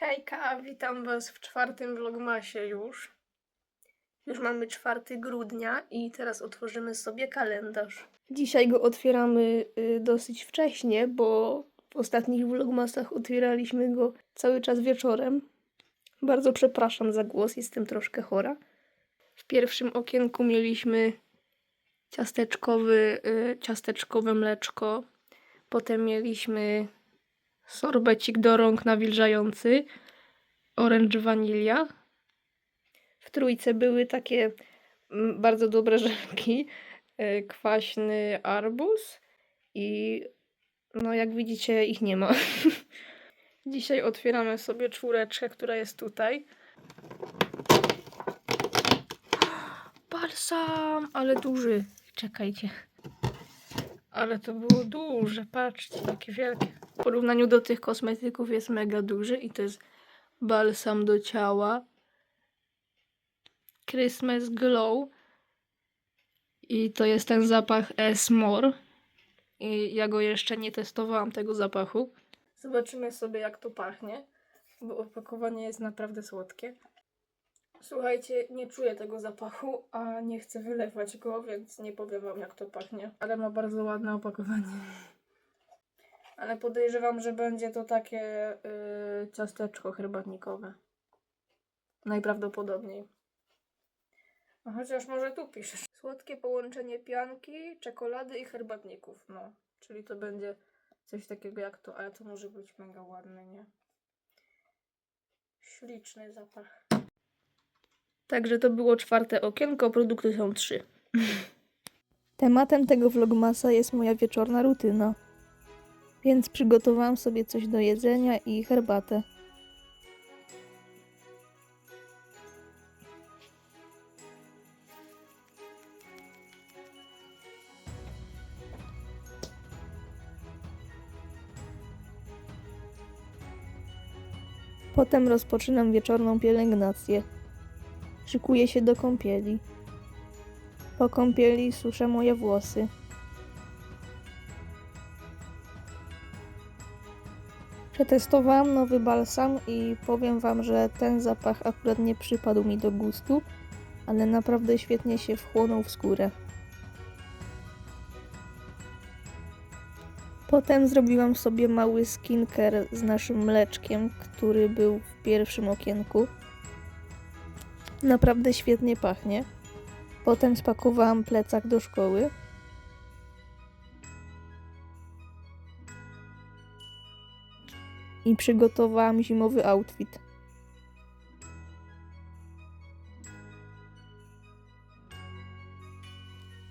Hejka, witam Was w czwartym vlogmasie już. Już mamy 4 grudnia i teraz otworzymy sobie kalendarz. Dzisiaj go otwieramy y, dosyć wcześnie, bo w ostatnich vlogmasach otwieraliśmy go cały czas wieczorem. Bardzo przepraszam za głos, jestem troszkę chora. W pierwszym okienku mieliśmy ciasteczkowy, y, ciasteczkowe mleczko. Potem mieliśmy sorbecik do rąk nawilżający, orange vanilla. W trójce były takie mm, bardzo dobre żelki, e, kwaśny arbuz i no jak widzicie ich nie ma. Dzisiaj otwieramy sobie czwóreczkę, która jest tutaj. Balsam, ale duży. Czekajcie. Ale to było duże, patrzcie, jakie wielkie. W porównaniu do tych kosmetyków jest mega duży i to jest balsam do ciała. Christmas Glow. I to jest ten zapach Esmore. I ja go jeszcze nie testowałam, tego zapachu. Zobaczymy sobie, jak to pachnie, bo opakowanie jest naprawdę słodkie. Słuchajcie, nie czuję tego zapachu, a nie chcę wylewać go, więc nie powiem wam jak to pachnie. Ale ma bardzo ładne opakowanie. Ale podejrzewam, że będzie to takie yy, ciasteczko herbatnikowe. Najprawdopodobniej. A chociaż może tu piszesz. Słodkie połączenie pianki, czekolady i herbatników. No, czyli to będzie coś takiego jak to, ale to może być mega ładne, nie? Śliczny zapach. Także to było czwarte okienko, produkty są trzy. Tematem tego vlogmasa jest moja wieczorna rutyna. Więc przygotowałam sobie coś do jedzenia i herbatę. Potem rozpoczynam wieczorną pielęgnację. Szykuję się do kąpieli. Po kąpieli suszę moje włosy. Przetestowałam nowy balsam i powiem Wam, że ten zapach akurat nie przypadł mi do gustu, ale naprawdę świetnie się wchłonął w skórę. Potem zrobiłam sobie mały skincare z naszym mleczkiem, który był w pierwszym okienku. Naprawdę świetnie pachnie. Potem spakowałam plecak do szkoły. I przygotowałam zimowy outfit.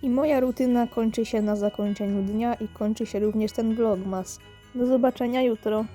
I moja rutyna kończy się na zakończeniu dnia i kończy się również ten vlogmas. Do zobaczenia jutro.